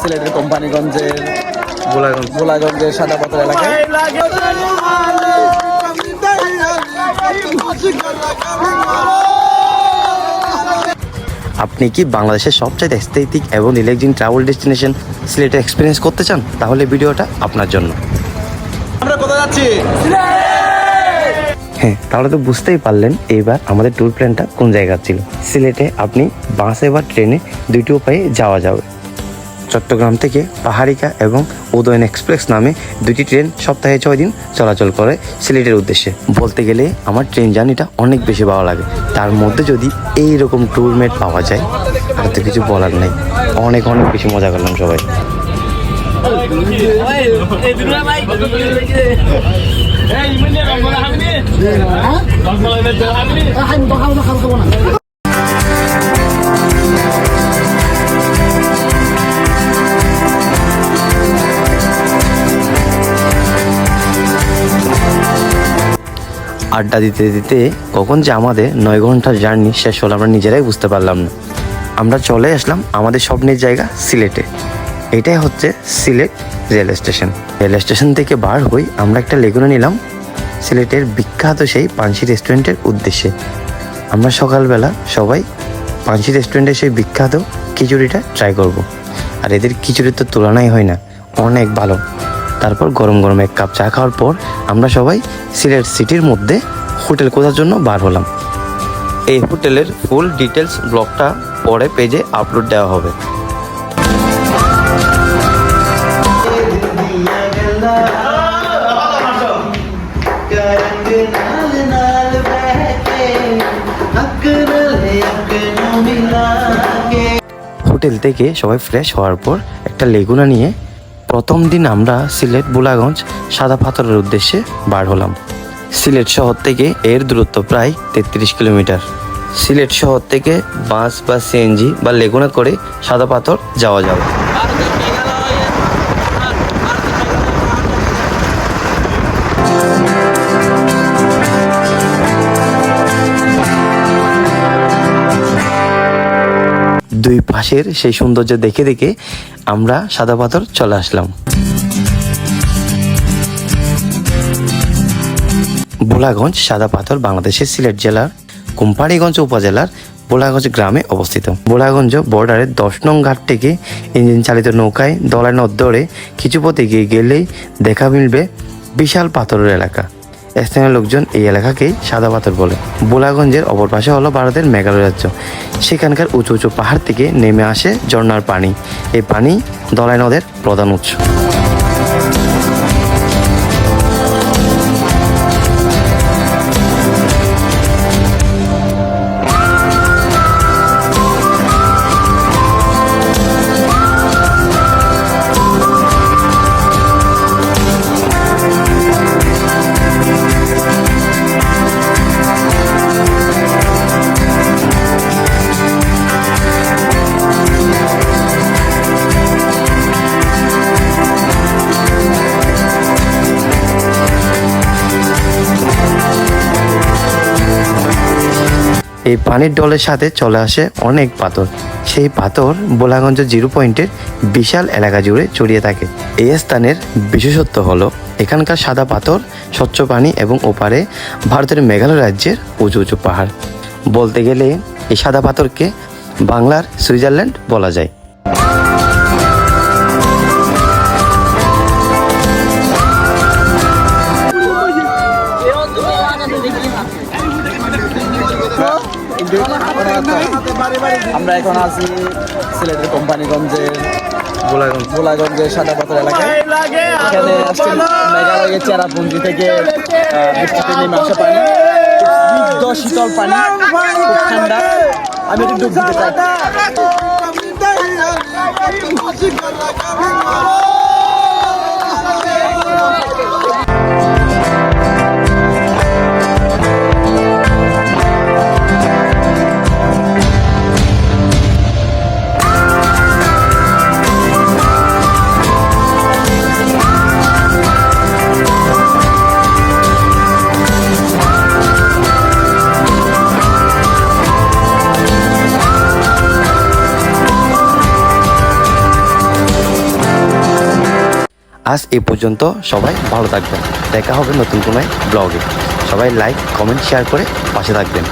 সিলেটের কোম্পানিগঞ্জের গোলাগঞ্জ। গোলাগঞ্জের সাদা পাথর এলাকায়। আপনি কি বাংলাদেশের সবচেয়ে স্থৈতিক এবং রিল্যাক্সিং ট্রাভেল ডেস্টিনেশন সিলেটে এক্সপিরিয়েন্স করতে চান? তাহলে ভিডিওটা আপনার জন্য। আমরা কোথায় যাচ্ছি? হ্যাঁ তাহলে তো বুঝতেই পারলেন এইবার আমাদের ট্যুর প্ল্যানটা কোন জায়গা ছিল। সিলেটে আপনি বাসে বা ট্রেনে দুইটি উপায়ে যাওয়া যাবে। চট্টগ্রাম থেকে পাহাড়িকা এবং উদয়ন এক্সপ্রেস নামে দুটি ট্রেন সপ্তাহে ছয় দিন চলাচল করে সিলেটের উদ্দেশ্যে। বলতে গেলে আমার ট্রেন জার্নিটা অনেক বেশি ভালো লাগে। তার মধ্যে যদি এই রকম ট্যুরমেট পাওয়া যায়, আর তো কিছু বলার নেই। অনেক অনেক বেশি মজা করলাম সবাই। আড্ডা দিতে দিতে কখন যে আমাদের নয় ঘণ্টার জার্নি শেষ হলো আমরা নিজেরাই বুঝতে পারলাম না। আমরা চলে আসলাম আমাদের স্বপ্নের জায়গা সিলেটে। এটাই হচ্ছে Sylhet rail station. Rail station থেকে বার হই আমরা একটা লেগুনে নিলাম। সিলেটের বিখ্যাত সেই পানসি রেস্টুরেন্টের উদ্দেশ্যে। আমরা সকালবেলা সবাই পানসি রেস্টুরেন্টের সেই বিখ্যাত খিচুড়িটা ট্রাই করব। আর এদের খিচুড়ির তো তুলনাই হয় না, অনেক ভালো। তারপর গরম গরম এক কাপ চা খাওয়ার পর আমরা সবাই সিলেট সিটির মধ্যে হোটেল খোঁজার জন্য বার হলাম। এই হোটেলের ফুল ডিটেলস ব্লগটা পরে পেজে আপলোড দেওয়া হবে। হোটেল থেকে সবাই ফ্রেশ হওয়ার পর একটা লেগুনা নিয়ে প্রথম দিন আমরা সিলেট বুলাগঞ্জ সাদা পাথরের উদ্দেশ্যে বার হলাম। সিলেট শহর থেকে এর দূরত্ব প্রায় তেত্রিশ কিলোমিটার। সিলেট শহর থেকে বাস বা সিএনজি বা লেগুনা করে সাদা পাথর যাওয়া যাবে। দুই পাশের সেই সৌন্দর্য দেখে দেখে আমরা সাদা পাথর চলে আসলাম। ভোলাগঞ্জ সাদা পাথর বাংলাদেশের সিলেট জেলার কোম্পানিগঞ্জ উপজেলার বোলাগঞ্জ গ্রামে অবস্থিত। বোলাগঞ্জ বর্ডারের দশ নং ঘাট থেকে ইঞ্জিন চালিত নৌকায় দলায় নদ ধরে কিছু পথে গিয়ে গেলেই দেখা মিলবে বিশাল পাথরের এলাকা। স্থানীয় লোকজন এই এলাকাকেই সাদা পাথর বলে। বোলাগঞ্জের অপর পাশে হলো ভারতের মেঘালয় রাজ্য। সেখানকার উঁচু উঁচু পাহাড় থেকে নেমে আসে ঝর্নার পানি। এই পানি দলাই নদের প্রধান উৎস। এই পানির ডলের সাথে চলে আসে অনেক পাথর। সেই পাথর বোলাগঞ্জ জিরো পয়েন্টের বিশাল এলাকা জুড়ে ছড়িয়ে থাকে। এই স্থানের বিশেষত্ব হলো, এখানকার সাদা পাথর, স্বচ্ছ পানি এবং ওপারে ভারতের মেঘালয় রাজ্যের উঁচু উঁচু পাহাড়। বলতে গেলে এই সাদা পাথরকে বাংলার সুইজারল্যান্ড বলা যায়। আমরা এখন আছি সিলেটের কোম্পানিগঞ্জের গোলাগঞ্জ। গোলাগঞ্জের সাদা পাথর এলাকায়। এখানে আসছে মেঘালয়ের চেরাপুঞ্জি থেকে বৃষ্টিতে নেমে আসা পানি। স্নিগ্ধ শীতল পানি খুব ঠান্ডা। আমি একটু ডুব দিতে চাই। আজ এ পর্যন্ত সবাই ভালো থাকবেন। দেখা হবে নতুন কোনো ব্লগে। সবাই লাইক কমেন্ট শেয়ার করে পাশে থাকবেন।